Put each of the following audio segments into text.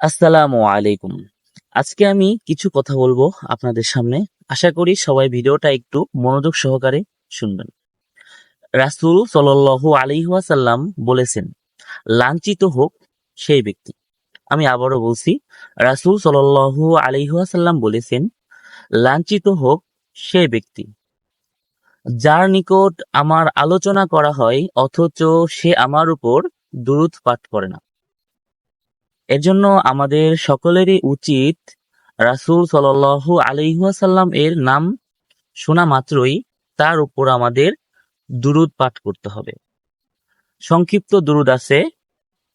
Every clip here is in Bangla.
আসসালামু আলাইকুম। আজকে আমি কিছু কথা বলব আপনাদের সামনে। আশা করি সবাই ভিডিওটা একটু মনোযোগ সহকারে শুনবেন। রাসূল সাল্লাল্লাহু আলাইহি ওয়াসাল্লাম বলেছেন, লাঞ্ছিত হোক সেই ব্যক্তি। আমি আবারও বলছি, রাসূল সাল্লাল্লাহু আলাইহি ওয়াসাল্লাম বলেছেন, লাঞ্ছিত হোক সেই ব্যক্তি। যার নিকট আমার আলোচনা করা হয়, অথচ সে আমার উপর দুরূদ পাঠ করে না। এর জন্য আমাদের সকলেরই উচিত রাসূল সাল্লাল্লাহু আলাইহি ওয়াসাল্লাম এর নাম শোনা মাত্রই তার উপর আমাদের দুরূদ পাঠ করতে হবে। সংক্ষিপ্ত দুরুদ আছে,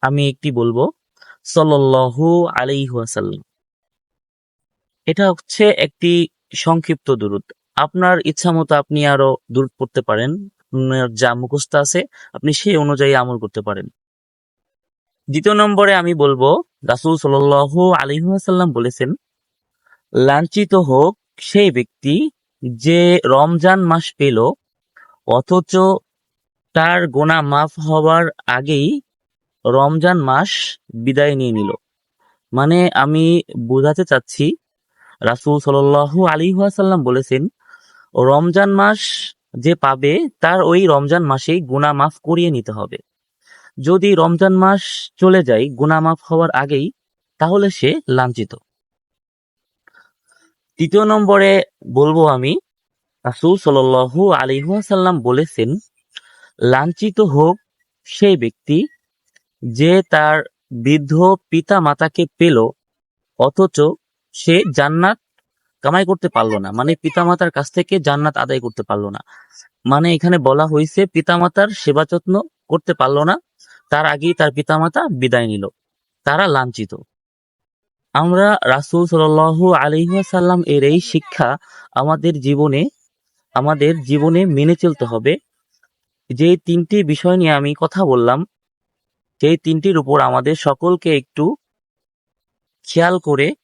আমি একটি বলব, সাল্লাল্লাহু আলাইহি ওয়াসাল্লাম। এটা হচ্ছে একটি সংক্ষিপ্ত দুরূদ। আপনার ইচ্ছা মতো আপনি আরও দুরূদ পড়তে পারেন যা মুখস্থ আছে, আপনি সেই অনুযায়ী আমল করতে পারেন। দ্বিতীয় নম্বরে আমি বলব, রাসুল সাল্লাল্লাহু আলাইহি ওয়াসাল্লাম বলেছেন, লাঞ্ছিত হোক সেই ব্যক্তি যে রমজান মাস পেল, অথচ তার গোনা মাফ হওয়ার আগেই রমজান মাস বিদায় নিয়ে নিল। মানে আমি বোঝাতে চাচ্ছি, রাসূল সাল্লাল্লাহু আলাইহি ওয়াসাল্লাম বলেছেন, রমজান মাস যে পাবে, তার ওই রমজান মাসেই গুনাহ মাফ করিয়ে নিতে হবে। যদি রমজান মাস চলে যায়, গুনাহ মাফ হওয়ার আগেই, তাহলে সে লাঞ্ছিত। তৃতীয় নম্বরে বলব আমি, রাসূল সাল্লাল্লাহু আলাইহি ওয়াসাল্লাম বলেছেন, লাঞ্ছিত হোক সেই ব্যক্তি যে তার বৃদ্ধ পিতা মাতাকে পেল, অথচ সে জান্নাত কামাই করতে পারল না। মানে পিতামাতার কাছ থেকে জান্নাত আদায় করতে পারল না। মানে এখানে বলা হয়েছে, পিতামাতার সেবা যত্ন করতে পারল না তার আগেই তার পিতামাতা বিদায় নিল। তারা লাঞ্ছিত। আমরা রাসূল সাল্লাল্লাহু আলাইহি ওয়াসাল্লাম এর এই শিক্ষা আমাদের জীবনে আমাদের জীবনে মেনে চলতে হবে। যে তিনটি বিষয় নিয়ে আমি কথা বললাম, সেই তিনটির উপর আমাদের সকলকে একটু খেয়াল করে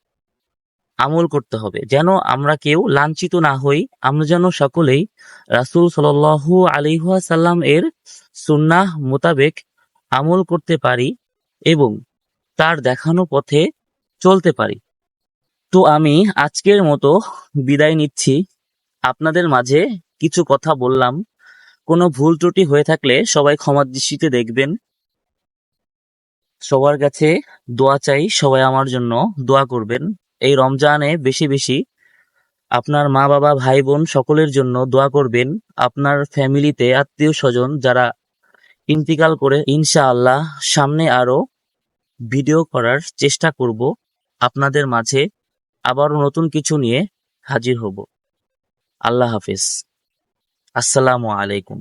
আমল করতে হবে। যেন আমরা কেউ লাঞ্ছিত না হই, আমরা যেন সকলেই রাসূল সাল্লাল্লাহু আলাইহি ওয়াসাল্লাম এর সুন্নাহ মোতাবেক আমল করতে পারি এবং তার দেখানো পথে চলতে পারি। তো আমি আজকের মতো বিদায় নিচ্ছি। আপনাদের মাঝে কিছু কথা বললাম। কোনো ভুল ত্রুটি হয়ে থাকলে সবাই ক্ষমার দৃষ্টিতে দেখবেন। সবার কাছে দোয়া চাই, সবাই আমার জন্য দোয়া করবেন। এই রমজানে বেশি বেশি আপনার মা বাবা ভাই বোন সকলের জন্য দোয়া করবেন। আপনার ফ্যামিলিতে আত্মীয় স্বজন যারা ইন্তিকাল করে ইনশাআল্লাহ সামনে আরও ভিডিও করার চেষ্টা করব। আপনাদের মাঝে আবারও নতুন কিছু নিয়ে হাজির হব। আল্লাহ হাফিজ। আসসালামু আলাইকুম।